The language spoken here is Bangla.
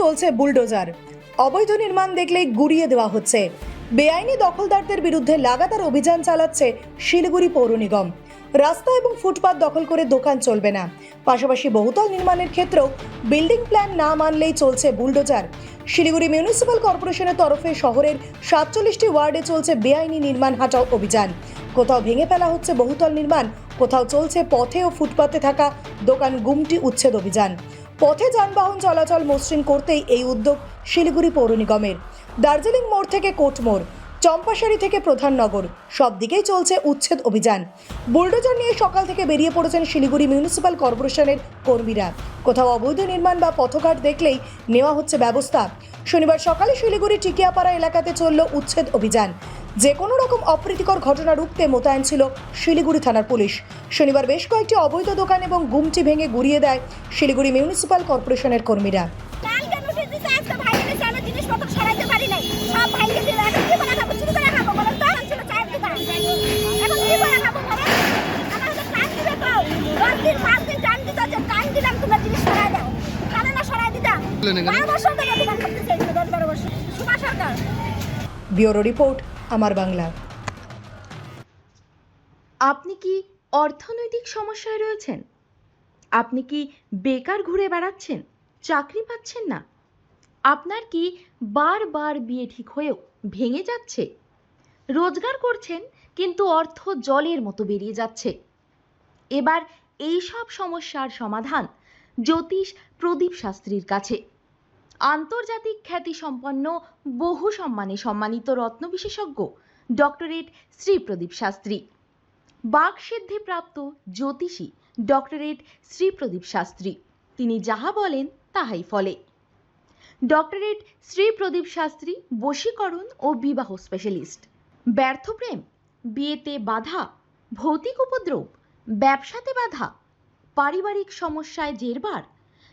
চলছে বুলডোজার। অবৈধ নির্মাণ দেখলেই গুড়িয়ে দেওয়া হচ্ছে। বেআইনি দখলদারদের বিরুদ্ধে লাগাতার অভিযান চালাচ্ছে শিলিগুড়ি পৌর নিগম। রাস্তা এবং ফুটপাত দখল করে দোকান চলবে না। পাশাপাশি বহুতল নির্মাণের ক্ষেত্রেও বিল্ডিং প্ল্যান না মানলেই চলছে বুলডোজার। শিলিগুড়ি মিউনিসিপ্যাল কর্পোরেশনের তরফে শহরের সাতচল্লিশটি ওয়ার্ডে চলছে বেআইনি নির্মাণ হাটাও অভিযান। কোথাও ভেঙে ফেলা হচ্ছে বহুতল নির্মাণ, কোথাও চলছে পথে ও ফুটপাতে থাকা দোকান গুমটি উচ্ছেদ অভিযান। পথে যানবাহন চলাচল মসৃণ করতেই এই উদ্যোগ শিলিগুড়ি পৌর নিগমের। দার্জিলিং মোড় থেকে কোটমোড় চম্পাশাড়ি থেকে প্রধাননগর, সব দিকেই চলছে উচ্ছেদ অভিযান। বুলডোজার নিয়ে সকাল থেকে বেরিয়ে পড়েছেন শিলিগুড়ি মিউনিসিপ্যাল কর্পোরেশনের কর্মীরা। কোথাও অবৈধ নির্মাণ বা পথঘাট দেখলেই নেওয়া হচ্ছে ব্যবস্থা। শনিবার সকালে শিলিগুড়ি টিকিয়াপাড়া এলাকাতে চলল উচ্ছেদ অভিযান। যে কোনো রকম অপ্রীতিকর ঘটনা রুখতে মোতায়েন ছিল শিলিগুড়ি থানার পুলিশ। শনিবার বেশ কয়েকটি অবৈধ দোকান এবং গুমটি ভেঙে গুড়িয়ে দেয় শিলিগুড়ি মিউনিসিপ্যাল কর্পোরেশনের কর্মীরা। ব্যুরো রিপোর্ট আমার বাংলা। আপনি কি অর্থনৈতিক সমস্যায় রয়েছেন? আপনি কি বেকার ঘুরে বেড়াচ্ছেন? চাকরি পাচ্ছেন না? আপনার কি বারবার বিয়ে ঠিক হয়েও ভেঙে যাচ্ছে? রোজগার করছেন, কিন্তু অর্থ জলের মতো বেরিয়ে যাচ্ছে। এবার এই সব সমস্যার সমাধান জ্যোতিষ প্রদীপ শাস্ত্রীর কাছে। আন্তর্জাতিক খ্যাতিসম্পন্ন, বহু সম্মানে সম্মানিত রত্ন বিশেষজ্ঞ ডক্টরেট শ্রী প্রদীপ শাস্ত্রী বাকসিদ্ধি প্রাপ্ত জ্যোতিষী ডক্টরেট শ্রী প্রদীপ শাস্ত্রী। তিনি যাহা বলেন, তাহাই ফলে। ডক্টরেট শ্রী প্রদীপ শাস্ত্রী বশীকরণ ও বিবাহ স্পেশালিস্ট। ব্যর্থ প্রেম, বিয়েতে বাধা, ভৌতিক উপদ্রব, ব্যবসাতে বাধা, পারিবারিক সমস্যায় জেরবার